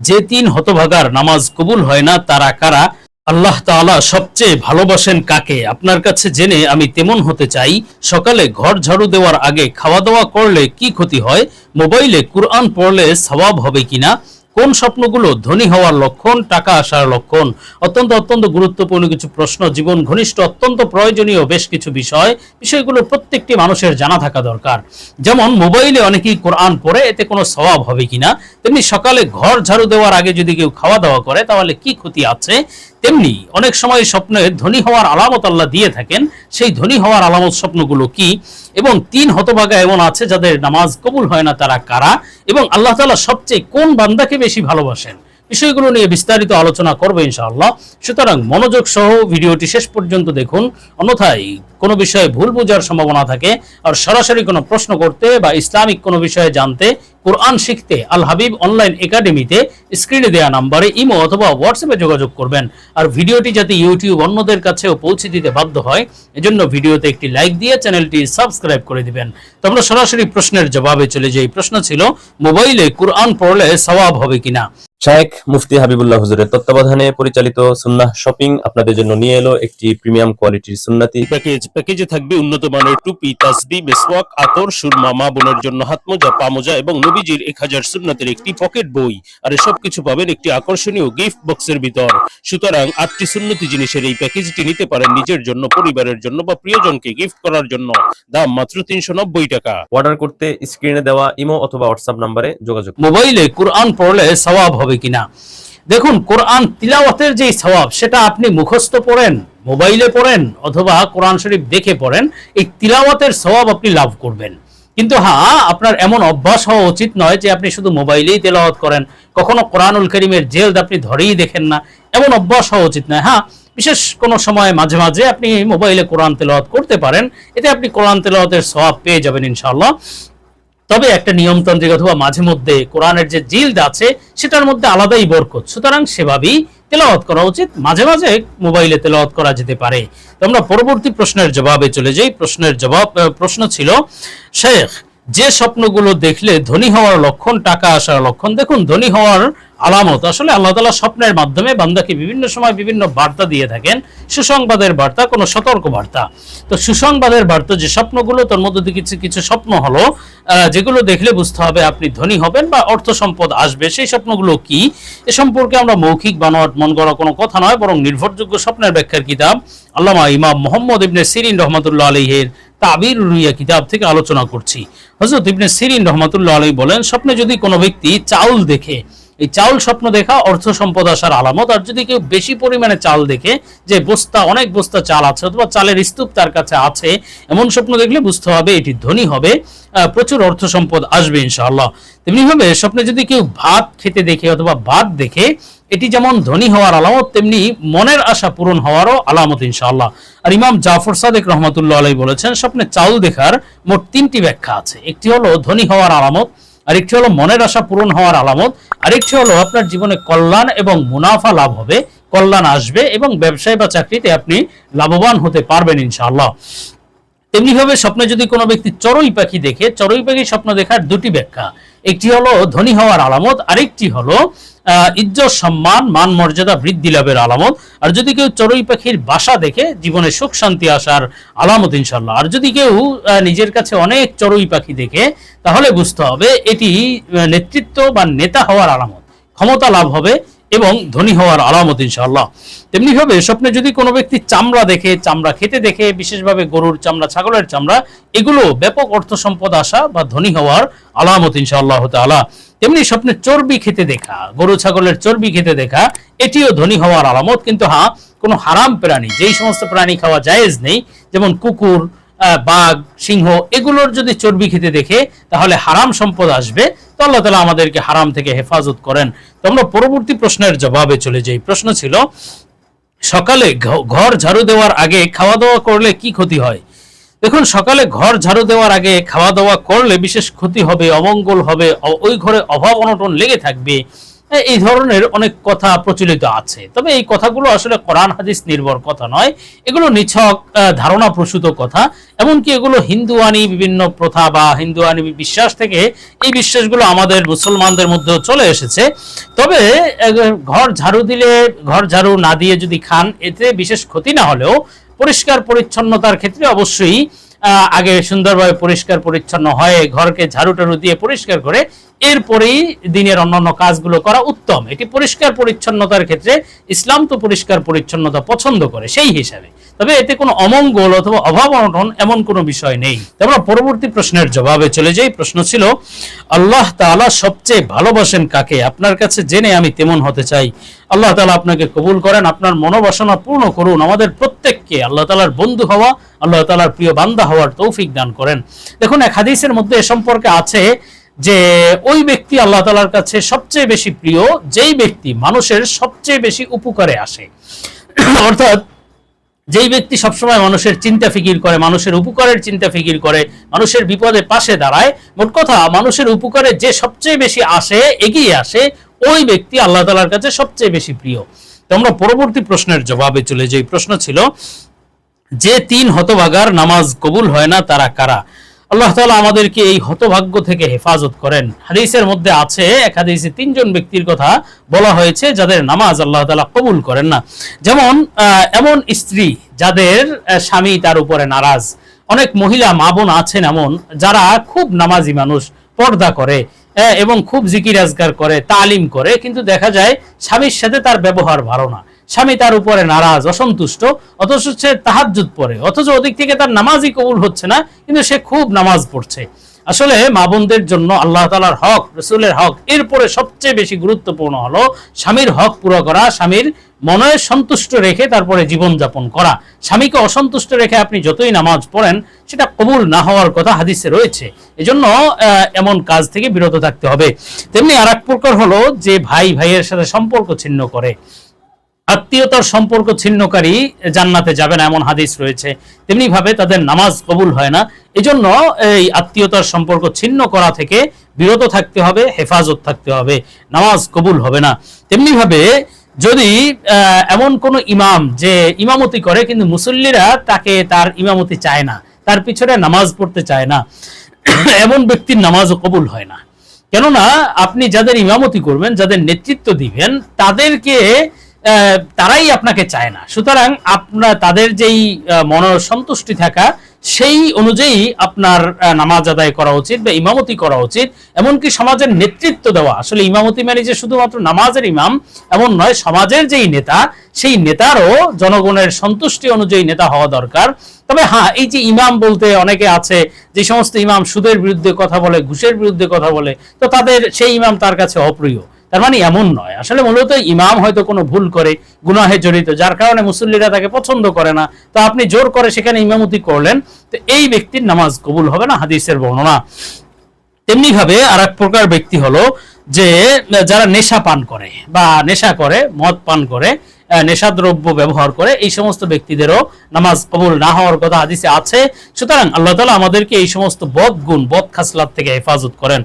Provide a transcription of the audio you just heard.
যে তিন হতভাগার নামাজ কবুল হয় না, তারা কারা? আল্লাহ তালা সবচেয়ে ভালোবাসেন কাকে? আপনার কাছে জেনে আমি তেমন হতে চাই, সকালে ঘর ঝাড়ু দেওয়ার আগে খাওয়া দাওয়া করলে কি ক্ষতি হয়? মোবাইলে কুরআন পড়লে সওয়াব হবে কিনা? কোন স্বপ্নগুলো ধনী হওয়ার লক্ষণ, টাকা আসার লক্ষণ? অত্যন্ত অত্যন্ত গুরুত্বপূর্ণ কিছু প্রশ্ন। জীবন ঘনিষ্ঠ, অত্যন্ত প্রয়োজনীয় বেশ কিছু বিষয়। বিষয়গুলো প্রত্যেকটি মানুষের জানা থাকা দরকার। যেমন, মোবাইলে অনেকেই কোরআন পড়ে, এতে কোনো স্বভাব হবে কিনা? তেমনি সকালে ঘর ঝাড়ু দেওয়ার আগে যদি কেউ খাওয়া দাওয়া করে, তাহলে কি ক্ষতি আছে? তেমনি অনেক সময় স্বপ্নে ধনী হওয়ার আলামত আল্লাহ দিয়ে থাকেন। সেই ধনী হওয়ার আলামত স্বপ্নগুলো কি? এবং তিন হতভাগা এমন আছে যাদের নামাজ কবুল হয় না তারা কারা? এবং আল্লাহ তালা সবচেয়ে কোন বান্দাকে বেশি ভালোবাসেন? বিষয়গুলো নিয়ে বিস্তারিত আলোচনা করবে ইনশাআল্লাহ। সুতরাং মনোযোগ সহ ভিডিওটি শেষ পর্যন্ত দেখুন। অন্যথায় কোনো বিষয়ে ভুল বোঝার সম্ভাবনা থাকে আর সরাসরি কোনো প্রশ্ন করতে বা ইসলামিক কোনো বিষয়ে জানতে কোরআন শিখতে আল হাবিব অনলাইন একাডেমিতে স্ক্রিনে দেওয়া নাম্বারে ইমো অথবা হোয়াটসঅ্যাপে যোগাযোগ করবেন। আর ভিডিওটি যাতে ইউটিউব অন্যদের কাছেও পৌঁছে দিতে বাধ্য হয়, এজন্য ভিডিওতে একটি লাইক দিয়ে চ্যানেলটি সাবস্ক্রাইব করে দিবেন। তো আমরা সরাসরি প্রশ্নের জবাবে চলে যাই। প্রশ্ন ছিল, মোবাইলে কোরআন পড়লে সওয়াব হবে কিনা? শায়েখ মুফতি হাবিবুল্লাহ হুজুরের তত্ত্বাবধানে পরিচালিত সুন্নাহ শপিং আপনাদের জন্য নিয়ে এলো একটি প্রিমিয়াম কোয়ালিটির সুন্নাতি। প্যাকেজ প্যাকেজে থাকবে উন্নত মানের টুপি তাসবি মেসওয়াক আতর সুরমা মা বোনের জন্য হাতমোজা পামোজা এবং নবীজির এক হাজার সুন্নাতের একটি পকেট বই। আর সব কিছু পাবেন একটি আকর্ষণীয় গিফট বক্সের ভিতর। সুতরাং আটটি সুন্নতি জিনিসের এই প্যাকেজটি নিতে পারেন নিজের জন্য পরিবারের জন্য বা প্রিয়জনকে গিফট করার জন্য। দাম মাত্র তিনশো নব্বই টাকা। অর্ডার করতে স্ক্রিনে দেওয়া ইমো অথবা হোয়াটসঅ্যাপ নম্বরে যোগাযোগ মোবাইলে কোরআন পড়লে সওয়াব হবে। কিনা? দেখুন, কোরআন তিলাওয়াতের যে সওয়াব, সেটা আপনি মুখস্থ পড়েন, মোবাইলে পড়েন, অথবা কোরআন শরীফ দেখে পড়েন, এই তিলাওয়াতের সওয়াব আপনি লাভ করবেন। কিন্তু হ্যাঁ আপনার এমন অভ্যাস হওয়া উচিত নয় যে আপনি শুধু মোবাইলেই তেলাওয়াত করেন, কখনো কোরআনুল করিমের জেল আপনি ধরেই দেখেন না, এমন অভ্যাস হওয়া উচিত নয়। হ্যাঁ বিশেষ কোনো সময় মাঝে মাঝে আপনি মোবাইলে কোরআন তেলাওয়াত করতে পারেন, এতে আপনি কোরআন তেলাওয়াতের সওয়াব পেয়ে যাবেন ইনশাআল্লাহ। তবে একটা নিয়মতান্ত্রিক অথবা মাঝে মধ্যে কোরআনের যে জিল্দ আছে, সেটার মধ্যে আলাদাই বরকত। সুতরাং সেভাবেই তেলাওয়াত করা উচিত। মাঝে মাঝে মোবাইলে তেলাওয়াত করা যেতে পারে। তো আমরা পরবর্তী প্রশ্নের জবাবে চলে যাই। প্রশ্নের জবাব প্রশ্ন ছিল, শেখ, যে স্বপ্নগুলো দেখলে ধনী হওয়ার লক্ষণ, টাকা আসার লক্ষণ, দেখুন, ধনী হওয়ার আলামত। আসলে আল্লাহ তালা স্বপ্নের মাধ্যমে বান্দাকে বিভিন্ন সময় বিভিন্ন বার্তা দিয়ে থাকেন। সুসংবাদের বার্তা, কোনো সতর্ক বার্তা তো সুসংবাদের বার্তা যে স্বপ্নগুলো, তার মধ্যে দিয়ে কিছু স্বপ্ন হলো যেগুলো দেখলে বুঝতে হবে আপনি ধনী হবেন বা অর্থ সম্পদ আসবে। সেই স্বপ্নগুলো কি? এ সম্পর্কে আমরা মৌখিক বানোয়াট মন করা কোনো কথা নয়, বরং নির্ভরযোগ্য স্বপ্নের ব্যাখ্যার কিতাব আল্লামা ইমাম মোহাম্মদ ইবনে সিরিন রহমতুল্লাহ আলহের তাবির রুইয়া কিতাব থেকে আলোচনা করছি। হজরত ইবনে সিরিন রহমতুল্লাহ আলাই বলেন, স্বপ্নে যদি কোনো ব্যক্তি চাউল দেখে এই চাউল স্বপ্ন দেখা, অর্থ সম্পদ আসার আলামত। আর যদি কেউ বেশি পরিমাণে চাল দেখে যে বস্তা, অনেক বস্তা চাল আছে অথবা চালের স্তূপ তার কাছে আছে, এমন স্বপ্ন দেখলে বুঝতে হবে এটি ধনী হবে প্রচুর অর্থ সম্পদ আসবে ইনশাআল্লাহ। তেমনি ভাবে স্বপ্নে যদি কেউ ভাত খেতে দেখে অথবা ভাত দেখে, এটি যেমন ধনী হওয়ার আলামত, তেমনি মনের আশা পূরণ হওয়ারও আলামত ইনশাআল্লাহ। আর ইমাম জাফর সাদেক রহমতুল্লাহ আলাই বলেছেন, স্বপ্নে চাউল দেখার মোট তিনটি ব্যাখ্যা আছে। একটি হলো, ধনী হওয়ার আলামত আরেকটি হলো মনের আশা পূরণ হওয়ার আলামত, আরেকটি হলো আপনার জীবনে কল্যাণ এবং মুনাফা লাভ হবে, কল্যাণ আসবে এবং ব্যবসায় বা চাকরিতে আপনি লাভবান হতে পারবেন ইনশাআল্লাহ। তেমনি ভাবে স্বপ্নে যদি কোনো ব্যক্তি চড়ুই পাখি দেখে, চড়ুই পাখি স্বপ্ন দেখার দুটি ব্যাখ্যা, একটি হলো ধনী হওয়ার আলামত, আরেকটি হলো ইজ্জত, সম্মান, মান মর্যাদা বৃদ্ধি লাভের আলামত। আর যদি কেউ চড়ুই পাখির বাসা দেখে জীবনে সুখ, শান্তি আসার আলামত ইনশাল্লাহ আর যদি কেউ নিজের কাছে অনেক চড়ুই পাখি দেখে, তাহলে বুঝতে হবে এটি নেতৃত্ব বা নেতা হওয়ার আলামত। ক্ষমতা লাভ হবে এবং ধনী হওয়ার আলামত ইনশাআল্লাহ। তেমনি ভাবে স্বপ্নে যদি কোনো ব্যক্তি চামড়া দেখে, চামড়া খেতে দেখে, বিশেষভাবে গরুর চামড়া, ছাগলের চামড়া, এগুলো ব্যাপক অর্থ সম্পদ আসা বা ধনী হওয়ার আলামত ইনশাআল্লাহ তাআলা। তেমনি স্বপ্নে চর্বি খেতে দেখা, গরু, ছাগলের চর্বি খেতে দেখা, এটিও ধনী হওয়ার আলামত। কিন্তু হ্যাঁ কোনো হারাম প্রাণী, যেই সমস্ত প্রাণী খাওয়া জায়েজ নেই, যেমন কুকুর বাঘ, সিংহ এগুলোর যদি চর্বি খেতে দেখে, তাহলে হারাম সম্পদ আসবে। তো আল্লাহ তালা আমাদেরকে হারাম থেকে হেফাজত করেন। তো আমরা পরবর্তী প্রশ্নের জবাবে চলে যাই। প্রশ্ন ছিল, সকালে ঘর ঝাড়ু দেওয়ার আগে খাওয়া দাওয়া করলে কি ক্ষতি হয়? দেখুন, সকালে ঘর ঝাড়ু দেওয়ার আগে খাওয়া দাওয়া করলে বিশেষ ক্ষতি হবে, অমঙ্গল হবে ওই ঘরে অভাব অনটন লেগে থাকবে। এই ধরনের অনেক কথা প্রচলিত আছে। তবে এই কথাগুলো আসলে কোরআন, হাদিস নির্ভর কথা নয়। এগুলো নিছক ধারণা প্রসূত কথা। এমনকি এগুলো হিন্দুয়ানি বিভিন্ন প্রথা বা হিন্দুয়ানি বিশ্বাস থেকে এই বিশ্বাসগুলো আমাদের মুসলমানদের মধ্যেও চলে এসেছে। তবে ঘর ঝাড়ু দিলে, ঘর ঝাড়ু না দিয়ে যদি খান, এতে বিশেষ ক্ষতি না হলেও পরিষ্কার পরিচ্ছন্নতার ক্ষেত্রে অবশ্যই আগে সুন্দরভাবে পরিষ্কার পরিচ্ছন্ন হয়ে ঘরকে ঝাড়ু টাড়ু দিয়ে পরিষ্কার করে এরপরেই দিনের অন্যান্য কাজগুলো করা উত্তম। এটি পরিষ্কার পরিচ্ছন্নতার ক্ষেত্রে ইসলাম তো পরিষ্কার পরিচ্ছন্নতা পছন্দ করে, সেই হিসাবে। তবে এতে কোনো অমঙ্গল অথবা অভাব অনটন এমন কোনো বিষয় নেই। আমরা পরবর্তী প্রশ্নের জবাবে চলে যাই। প্রশ্ন ছিল, আল্লাহ তাআলা সবচেয়ে ভালোবাসেন কাকে? আপনার কাছে জেনে আমি তেমন হতে চাই। আল্লাহ তালা আপনাকে কবুল করেন, আপনার মনোবাসনা পূর্ণ করুন, আমাদের প্রত্যেককে আল্লাহ তালার বন্ধু হওয়া, আল্লাহ তালার প্রিয় বান্দা হওয়ার তৌফিক দান করেন। দেখুন, এক হাদিসের মধ্যে এ সম্পর্কে আছে যে, ওই ব্যক্তি আল্লাহ তালার কাছে সবচেয়ে বেশি প্রিয়, যেই ব্যক্তি মানুষের সবচেয়ে বেশি উপকারে আসে। অর্থাৎ যেই ব্যক্তি সবসময় মানুষের চিন্তা ফিকির করে, মানুষের উপকারের চিন্তা ফিকির করে, মানুষের বিপদে পাশে দাঁড়ায়, মোট কথা মানুষের উপকারে যে সবচেয়ে বেশি আসে, এগিয়ে আসে, ওই ব্যক্তি আল্লাহ তালার কাছে সবচেয়ে বেশি প্রিয়। তো আমরা পরবর্তী প্রশ্নের জবাবে চলে যাই। প্রশ্ন ছিল, যে তিন হতভাগার নামাজ কবুল হয় না, তারা কারা? আল্লাহ তাআলা আমাদেরকে এই হতভাগ্য থেকে হেফাজত করেন। হাদিসের মধ্যে আছে, এক হাদিসে তিনজন ব্যক্তির কথা বলা হয়েছে, যাদের নামাজ আল্লাহ তালা কবুল করেন না। যেমন এমন স্ত্রী যাদের স্বামী তার উপরে নারাজ। অনেক মহিলা মা বোন আছেন এমন, যারা খুব নামাজি মানুষ, পর্দা করে এবং খুব জিকির আজগার করে, তালিম করে, কিন্তু দেখা যায় স্বামীর সাথে তার ব্যবহার ভালো না। স্বামী তার উপরে নারাজ, অসন্তুষ্ট, অথচ সে তাহাজ্জুদ পড়ে, অথচ ওদিক থেকে তার নামাজই কবুল হচ্ছে না, কিন্তু সে খুব নামাজ পড়ছে। আসলে মা বোনদের জন্য আল্লাহ তালার হক, রসুলের হক এরপরে সবচেয়ে বেশি গুরুত্বপূর্ণ হলো স্বামীর হক পুরো করা, স্বামীর মনে সন্তুষ্ট রেখে তারপরে জীবন যাপন করা। স্বামীকে অসন্তুষ্ট রেখে আপনি যতই নামাজ পড়েন, সেটা কবুল না হওয়ার কথা হাদিসে রয়েছে। এজন্য এমন কাজ থেকে বিরত থাকতে হবে। তেমনি আর এক প্রকার হলো যে ভাই ভাইয়ের সাথে সম্পর্ক ছিন্ন করে। আত্মীয়তার সম্পর্ক ছিন্নকারী জান্নাতে যাবে না, এমন হাদিস রয়েছে। তেমনি ভাবে তাদের নামাজ কবুল হয় না। এজন্য এই আত্মীয়তার সম্পর্ক ছিন্ন করা থেকে বিরত থাকতে হবে, হেফাজত থাকতে হবে। নামাজ কবুল হবে না। তেমনি ভাবে যদি এমন কোন ইমাম যে ইমামতি করে, কিন্তু মুসল্লিরা তাকে তার ইমামতি চায় না, তার পিছনে নামাজ পড়তে চায় না, এমন ব্যক্তির নামাজও কবুল হয় না। কেননা, আপনি যাদের ইমামতি করবেন, যাদের নেতৃত্ব দিবেন, তাদেরকে তারাই আপনাকে চায় না। সুতরাং আপনার তাদের যেই মন সন্তুষ্টি থাকা, সেই অনুযায়ী আপনার নামাজ আদায় করা উচিত বা ইমামতি করা উচিত। এমনকি সমাজের নেতৃত্ব দেওয়া। আসলে ইমামতি মানে যে শুধুমাত্র নামাজের ইমাম, এমন নয়, সমাজের যেই নেতা, সেই নেতারও জনগণের সন্তুষ্টি অনুযায়ী নেতা হওয়া দরকার। তবে হ্যাঁ এই যে ইমাম বলতে অনেকে আছে, যে সমস্ত ইমাম সুদের বিরুদ্ধে কথা বলে, ঘুষের বিরুদ্ধে কথা বলে, তো তাদের সেই ইমাম তার কাছে অপ্রিয়। তার মানে এমন নয়। আসলে মূলত ইমাম হয়তো কোনো ভুল করে, গুনাহে জড়িত, যার কারণে মুসল্লিরা তাকে পছন্দ করে না। তো আপনি জোর করে সেখানে ইমামতি করলেন, তো এই ব্যক্তির নামাজ কবুল হবে না হাদিসের বর্ণনা। তেমনি ভাবে আর এক প্রকার ব্যক্তি হলো যে, যারা নেশা পান করে বা নেশা করে, মদ পান করে নেশাদ্রব্য ব্যবহার করে, এই সমস্ত ব্যক্তিদেরও নামাজ কবুল না হওয়ার কথা হাদিসে আছে। সুতরাং আল্লাহ তালা আমাদেরকে এই সমস্ত বদ গুণ বদ খাসলাত থেকে হেফাজত করেন।